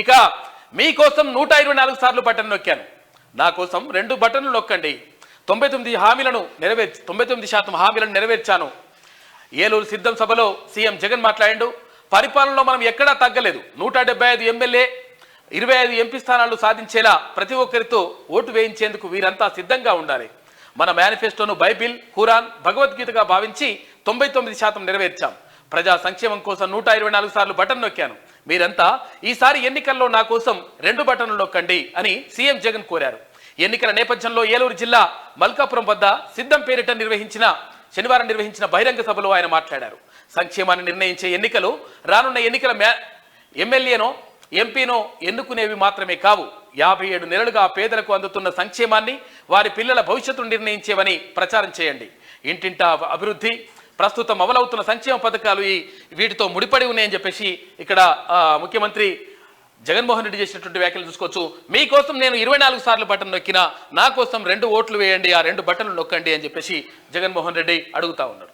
ఇక మీకోసం నూట ఇరవై నాలుగు సార్లు బటన్ నొక్కాను. నా కోసం రెండు బటన్లు నొక్కండి. తొంభై తొమ్మిది హామీలను నెరవేర్చి తొంభై తొమ్మిది శాతం హామీలను నెరవేర్చాను. ఏలూరు సిద్ధం సభలో సీఎం జగన్ మాట్లాడిండు. పరిపాలనలో మనం ఎక్కడా తగ్గలేదు. నూట డెబ్బై ఐదు ఎమ్మెల్యే ఇరవై ఐదు ఎంపీ స్థానాలు సాధించేలా ప్రతి ఒక్కరితో ఓటు వేయించేందుకు వీరంతా సిద్ధంగా ఉండాలి. మన మేనిఫెస్టోను బైబిల్ ఖురాన్ భగవద్గీతగా భావించి తొంభై తొమ్మిది శాతం నెరవేర్చాం. ప్రజా సంక్షేమం కోసం నూట ఇరవై నాలుగు సార్లు బటన్ నొక్కాను. మీరంతా ఈసారి ఎన్నికల్లో నా కోసం రెండు బటన్లు నొక్కండి అని సీఎం జగన్ కోరారు. ఎన్నికల నేపథ్యంలో ఏలూరు జిల్లా మల్కాపురం వద్ద సిద్ధం పేరిట నిర్వహించిన శనివారం నిర్వహించిన బహిరంగ సభలో ఆయన మాట్లాడారు. సంక్షేమాన్ని నిర్ణయించే ఎన్నికలు రానున్న ఎన్నికల ఎమ్మెల్యేనో ఎంపీనో ఎన్నుకునేవి మాత్రమే కావు. యాభై ఏడు నెలలుగా పేదలకు అందుతున్న సంక్షేమాన్ని వారి పిల్లల భవిష్యత్తును నిర్ణయించేవని ప్రచారం చేయండి. ఇంటింటా అభివృద్ధి ప్రస్తుతం అమలవుతున్న సంక్షేమ పథకాలు ఈ వీటితో ముడిపడి ఉన్నాయని చెప్పేసి ఇక్కడ ముఖ్యమంత్రి జగన్మోహన్ రెడ్డి చేసినటువంటి వ్యాఖ్యలు చూసుకోవచ్చు. మీకోసం నేను ఇరవై నాలుగు సార్లు బటన్ నొక్కినా నా కోసం రెండు ఓట్లు వేయండి ఆ రెండు బటన్లు నొక్కండి అని చెప్పేసి జగన్మోహన్ రెడ్డి అడుగుతా ఉన్నారు.